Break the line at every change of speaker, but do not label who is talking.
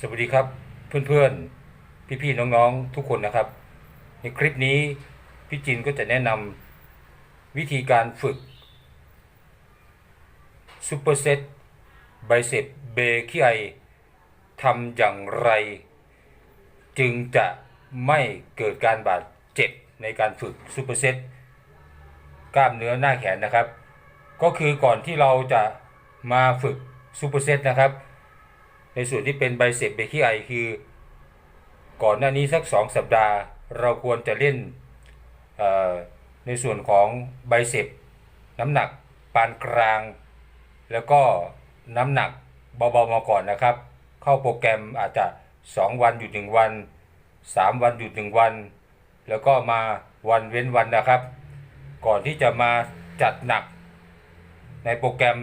สวัสดีครับเพื่อนๆ พี่ๆ น้องๆ ทุกคนนะครับ ในคลิปนี้พี่จินก็จะแนะนำวิธีการฝึก Super Set Bicep b a k i ทำอย่างไร จึงจะไม่เกิดการบาดเจ็บในการฝึก Super Set กล้ามเนื้อหน้าแขนนะครับ ก็คือก่อนที่เราจะมาฝึก Super Set นะครับ ในส่วนที่เป็นไบเซปเบคีไอคือ ก่อนหน้านี้สัก 2 สัปดาห์ เราควรจะเล่นในส่วนของไบเซปน้ำหนักปานกลาง แล้วก็น้ำหนักเบาๆมาก่อนนะครับ เข้าโปรแกรมอาจจะ 2 วันหยุด1วัน 3 วันหยุด1วัน แล้วก็มาวันเว้นวันนะครับ ก่อนที่จะมาจัดหนักในโปรแกรม